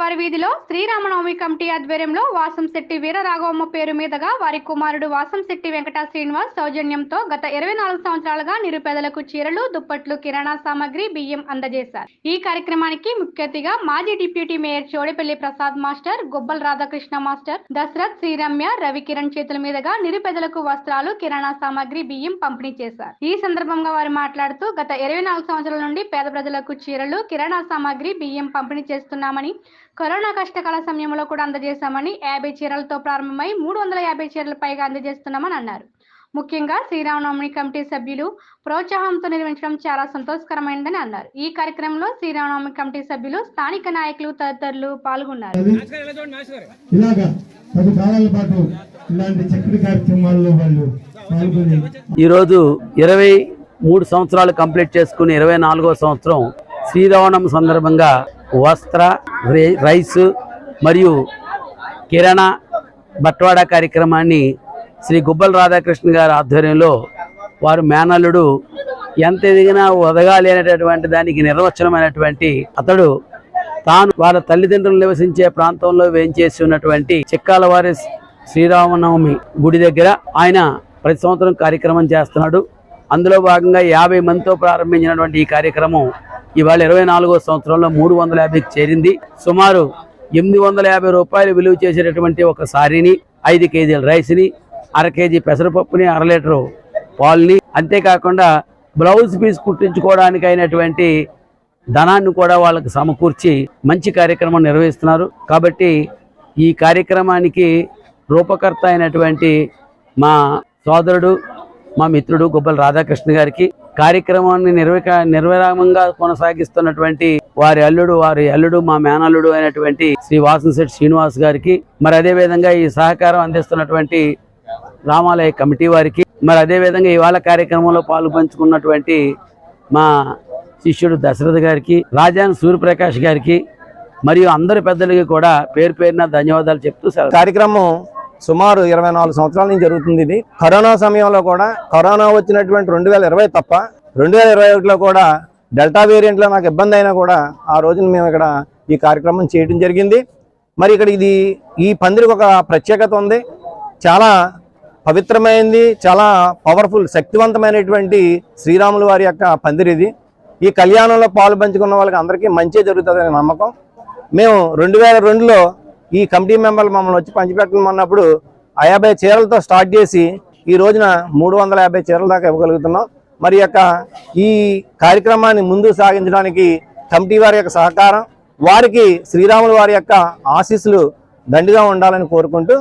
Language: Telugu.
వారి వీధిలో శ్రీరామనవమి కమిటీ ఆధ్వర్యంలో వాసంశెట్టి వీరరాఘవమ్మ పేరు మీదుగా వారి కుమారుడు వాసంశెట్టి వెంకట శ్రీనివాస్ సౌజన్యంతో గత ఇరవై నాలుగు సంవత్సరాలుగా నిరుపేదలకు చీరలు దుప్పట్లు కిరాణా సామాగ్రి బియ్యం అందజేశారు. ఈ కార్యక్రమానికి ముఖ్య అతిథిగా మాజీ deputy mayor Chodapalli Prasad master Gobbal Radhakrishna master Dasarath Sriramya Ravikiran చేతుల మీదుగా నిరుపేదలకు వస్త్రాలు కిరాణా సామాగ్రి బియ్యం పంపిణీ చేశారు. ఈ సందర్భంగా వారు మాట్లాడుతూ గత ఇరవై నాలుగు సంవత్సరాల నుండి పేద ప్రజలకు చీరలు కిరాణా సామాగ్రి బియ్యం పంపిణీ చేస్తున్నామని కరోనా కష్టకాల సమయంలో కూడా అందజేశామని యాభై చీరలతో ప్రారంభమై మూడు వందల యాభై చీరల పైగా అందజేస్తున్నామని అన్నారు. ముఖ్యంగా శ్రీరామనవమి కమిటీ సభ్యులు ప్రోత్సాహంతో నిర్వహించడం చాలా సంతోషకరమైనదని అన్నారు. ఈ కార్యక్రమంలో శ్రీరామనవమి కమిటీ సభ్యులు స్థానిక నాయకులు తదితరులు పాల్గొన్నారు. అది. ఇలాగా పది కాలాల పాటు ఇలాంటి చక్కటి కార్యక్రమాల్లో వాళ్ళు పాల్గొని ఈరోజు ఇరవై మూడు సంవత్సరాలు కంప్లీట్ చేసుకుని ఇరవై నాలుగో సంవత్సరం శ్రీరావణం సందర్భంగా వస్త్ర రైస్ మరియు కిరాణా బట్వాడా కార్యక్రమాన్ని శ్రీ గుబ్బల రాధాకృష్ణ గారి ఆధ్వర్యంలో వారు మేనల్లుడు ఎంత ఎదిగినా ఒదగాలి అనేటటువంటి దానికి నిర్వచనమైనటువంటి అతడు తాను వాళ్ళ తల్లిదండ్రులు నివసించే ప్రాంతంలో వేంచేసి ఉన్నటువంటి చిక్కాల వారి శ్రీరామనవమి గుడి దగ్గర ఆయన ప్రతి సంవత్సరం కార్యక్రమం చేస్తున్నాడు. అందులో భాగంగా యాభై మందితో ప్రారంభించినటువంటి ఈ కార్యక్రమం ఇవాళ ఇరవై నాలుగో సంవత్సరంలో మూడు వందల యాభైకి చేరింది. సుమారు ఎనిమిది వందల యాభై రూపాయలు విలువ చేసేటటువంటి ఒక సారీని ఐదు కేజీల రైస్ని అర కేజీ పెసరపప్పుని అర లీటరు పాల్ని అంతేకాకుండా బ్లౌజ్ పీస్ కుట్టించుకోవడానికి అయినటువంటి ధనాన్ని కూడా వాళ్ళకి సమకూర్చి మంచి కార్యక్రమం నిర్వహిస్తున్నారు. కాబట్టి ఈ కార్యక్రమానికి రూపకర్త అయినటువంటి మా సోదరుడు మా మిత్రుడు గుబ్బల రాధాకృష్ణ గారికి కార్యక్రమాన్ని నిర్విక నిర్విరామంగా కొనసాగిస్తున్నటువంటి వారి అల్లుడు వారి అల్లుడు మా మేనల్లుడు అయినటువంటి శ్రీ వాసనశెట్టి శ్రీనివాస్ గారికి మరి అదే విధంగా ఈ సహకారం అందిస్తున్నటువంటి రామాలయ కమిటీ వారికి మరి అదే విధంగా ఇవాళ కార్యక్రమంలో పాలు పంచుకున్నటువంటి మా శిష్యుడు దశరథ గారికి రాజాన్ సూర్యప్రకాష్ గారికి మరియు అందరి పెద్దలకి కూడా పేరు పేరున ధన్యవాదాలు చెప్తూ కార్యక్రమం సుమారు ఇరవై నాలుగు సంవత్సరాల నుంచి జరుగుతుంది ఇది. కరోనా సమయంలో కూడా కరోనా వచ్చినటువంటి రెండు వేల ఇరవై తప్ప రెండు వేల ఇరవై ఒకటిలో కూడా డెల్టా వేరియంట్లో నాకు ఇబ్బంది అయినా కూడా ఆ రోజున మేము ఇక్కడ ఈ కార్యక్రమం చేయడం జరిగింది. మరి ఇక్కడ ఇది ఈ పందిరికి ఒక ప్రత్యేకత ఉంది. చాలా పవిత్రమైంది చాలా పవర్ఫుల్ శక్తివంతమైనటువంటి శ్రీరాములు వారి యొక్క పందిరి ఇది. ఈ కళ్యాణంలో పాలు పంచుకున్న వాళ్ళకి అందరికీ మంచి జరుగుతుందనే నమ్మకం. మేము రెండు వేల రెండులో ఈ కమిటీ మెంబర్లు మమ్మల్ని వచ్చి పంచిపెట్టమన్నప్పుడు ఆ యాభై చీరలతో స్టార్ట్ చేసి ఈ రోజున మూడు వందల యాభై చీరల దాకా ఇవ్వగలుగుతున్నాం. మరి యొక్క ఈ కార్యక్రమాన్ని ముందు సాగించడానికి కమిటీ వారి యొక్క సహకారం వారికి శ్రీరాములు వారి యొక్క ఆశీస్సులు దండిగా ఉండాలని కోరుకుంటూ